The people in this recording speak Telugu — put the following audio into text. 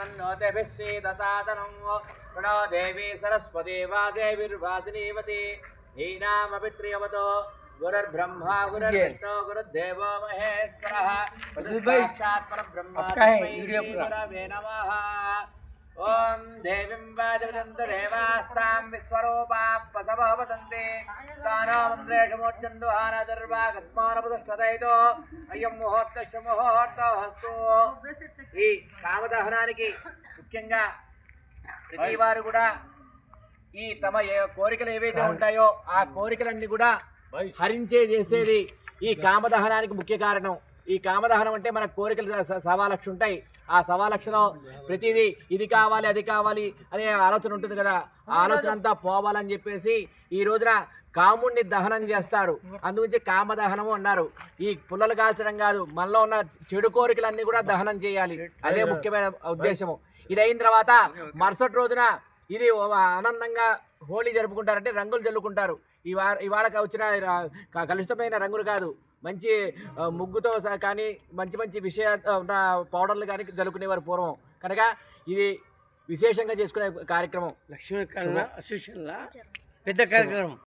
मन्नोतिभिश्रीदसादनं प्रणो देवी सरस्वती वाजेभिर्वासिनीवती हीनामपित्रियवतो गुरुर्ब्रह्मा गुरुर्विष्णु गुरुर्देवो महेश्वरः। साक्षात् परब्रह्मा तस्मै श्रीगुरवे नमः। తస్మై శ్రీ గురవే నమః ఓం దేవీం వాజవదంతదేవాస్తాం విశ్వరూపాప్పసవః వదంతే సానామంద్రేషు మోర్చందు హానదుర్వాగస్మానపదష్టదైతో అయం ముహూర్తస్య ముహూర్తహస్తు ఈ కామదహనానికి ముఖ్యంగా ప్రతి వారు కూడా ఈ తమ ఏ- కోరికలు ఏవైతే ఉంటాయో ఆ కోరికలన్నీ కూడా హరించే చేసేది ఈ కామదహనానికి ముఖ్య కారణం. ఈ కామదహనం అంటే మన కోరికలు సవాలక్ష సవా లక్ష ఉంటాయి. ఆ సవా లక్షలో ప్రతిదీ ఇది కావాలి అది కావాలి అనే ఆలోచన ఉంటుంది కదా. ఆ ఆలోచన అంతా పోవాలని చెప్పేసి ఈ రోజున కాముణ్ణి దహనం చేస్తారు. అందుగురించి కామదహనము అన్నారు. ఈ పుల్లలు కాల్చడం కాదు మనలో ఉన్న చెడు కోరికలన్నీ కూడా దహనం చేయాలి. అదే ముఖ్యమైన ఉద్దేశము. ఇది అయిన తర్వాత మరుసటి రోజున ఇది ఆనందంగా హోలీ జరుపుకుంటారంటే రంగులు చల్లుకుంటారు. ఇవా ఇవాళ వచ్చిన కలుషితమైన రంగులు కాదు. మంచి ముగ్గుతో కానీ మంచి మంచి విషయ ఉన్న పౌడర్లు కానీ జల్లుకునేవారు పూర్వం. కనుక ఇది విశేషంగా చేసుకునే కార్యక్రమం. లక్ష్మీ పెద్ద కార్యక్రమం.